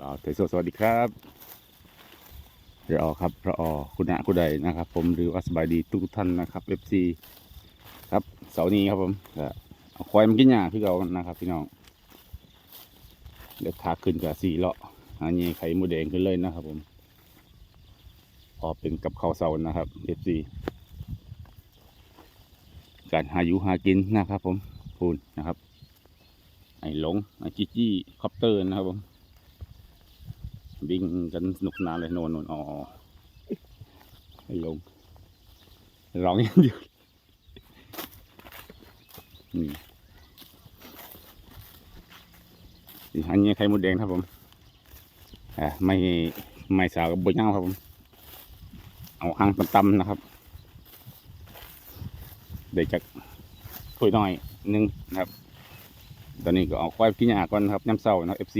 บ่าวเทโซสวัสดีครับเดี๋ยวออครับพระออคุณะคุณใดนะครับ ผมหรือว่าสบายดีทุกท่านนะครับเอฟซีครับเสาร์นี้ครับผมก็เอาควายมากินหญ้าพี่เรานะครับ พี่น้องเดี๋ยวขาขึ้นกับสี่เลาะอันนี้ไข่หมูแดงขึ้นเลยนะครับ ผมพอเป็นกับข้าวเสาร์นะครับเอฟซีการหาอยู่หากินนะครับ ผมพูนนะครับ ไอ้หลงไอ้จี้จี้คอปเตอร์นะครับผม วิ่งกันสนุกนานเลยโนนโนนอ๋อไอ้ลงร้องอย่างเดียวนี่อันนี้ไข่มดแดงครับผมอ่าไม่ไม่สาวกับบยเงาครับผมเอาหางต่ำๆนะครับเดี๋ยวจะถ้วยน้อยนึงนะครับ ตอนนี้ก็เอาควายกินหญ้าก่อนครับย้ำเศร้านะครับ FC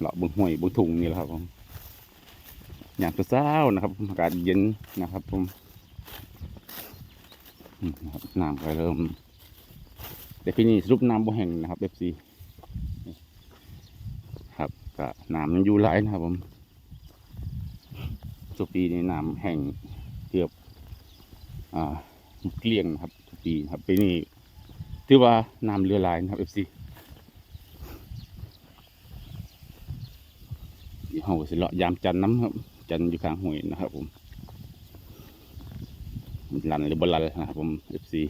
เลาะบึงห้วยบึงถุงนี่แหละครับผมยามเช้านะครับอากาศเย็นนะครับผมน้ำก็เริ่มแต่ที่นี่รุปน้ำบ่แห้งนะครับ FC ครับก็น้ำมันอยู่หลายนะครับผมทุกปีนี้น้ำแห้งเกือบอ่าเกลี้ยงครับทุกปีครับปีนี้ถือว่าน้ำเรือลายนะครับ FC เดี๋ยว เราสิเลาะยามจันน้ำครับ จันอยู่ข้างห้วยนะครับผมลันหรือบลันนะครับผมเอฟซี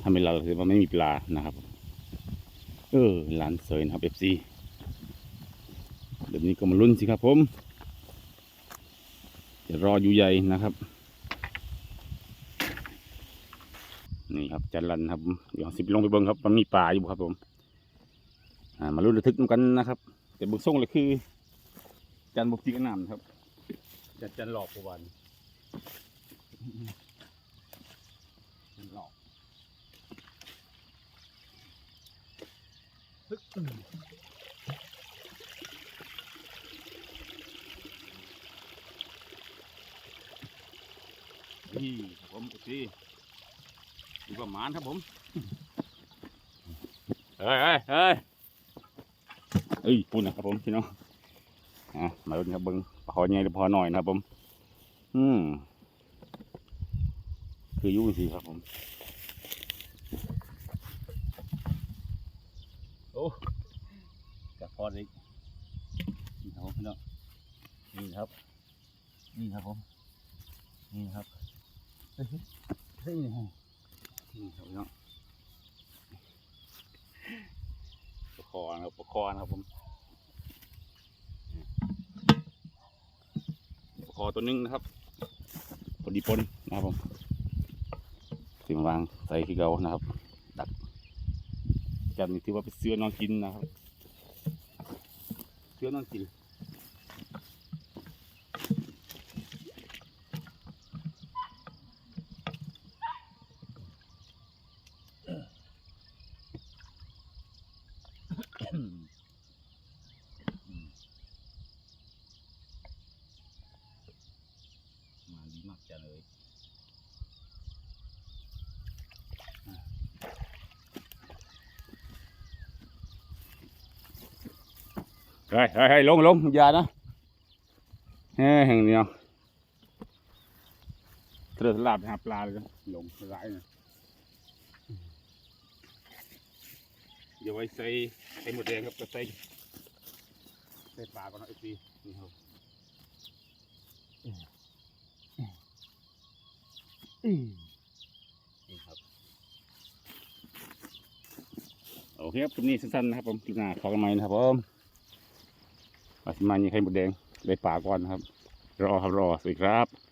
ถ้าไม่ลันคือว่าไม่มีปลานะครับ เออลันสวยนะครับเอฟซีเดี๋ยวนี้ก็มาลุ้นสิครับผม จะรออยู่ใหญ่นะครับ นี่ครับจันลันครับเดี๋ยวสิบลงไปเบิ้งครับ มันมีปลาอยู่ครับผม มาลุ้นระทึกกันนะครับ แต่เบื้องส่งเลยคือ จันบุกจีกันน้ำครับ จันจันหลอกประวันจันหลอกฮึกนี่ครับผมสิดูประมาณครับผม เฮ้ยเฮ้ย เฮ้ยเอ้ยปุ่นนะครับผมพี่น้องอะมาดูครับเบิ้งพอใหญ่หรือพอหน่อยนะครับผม อืมคือยุ่งสิครับผม โอ้จะพอเลยนี่ครับผมพี่น้องนี่ครับ นี่ครับผม นี่ครับเฮ้ยเฮ้ยนี่ครับพี่น้อง คอนะครับประคอนะครับผมคอตัวหนึงนะครับพอดีปนนะครับผมถึงวางใส่ขี้เกานะครับ ดักจันนี่ถือว่าเป็นเสื้อนอนกินนะครับ เสื้อนอนกิน มาดีมากจังเลยเฮ้ยเฮ้ยเฮ้ยลงลงอย่านะเฮ้ยแห่งเดียวเธ อลาบไปหาปลาเลยนะลงร้ายนะเดี๋ยวไว้ใส่ใส่หมดแดงครับก็ใส่ใส่ปลาก่อนนะไอ้ปีนี่ครับโอเคครับคลิปนี้สั้นๆนะครับผมคลิปหน้าขอกันใหม่นะครับผมมาสมานี่ไข่หมดแดงได้ป่าก่อนนะครับ รอครับรอสวัสดีครับ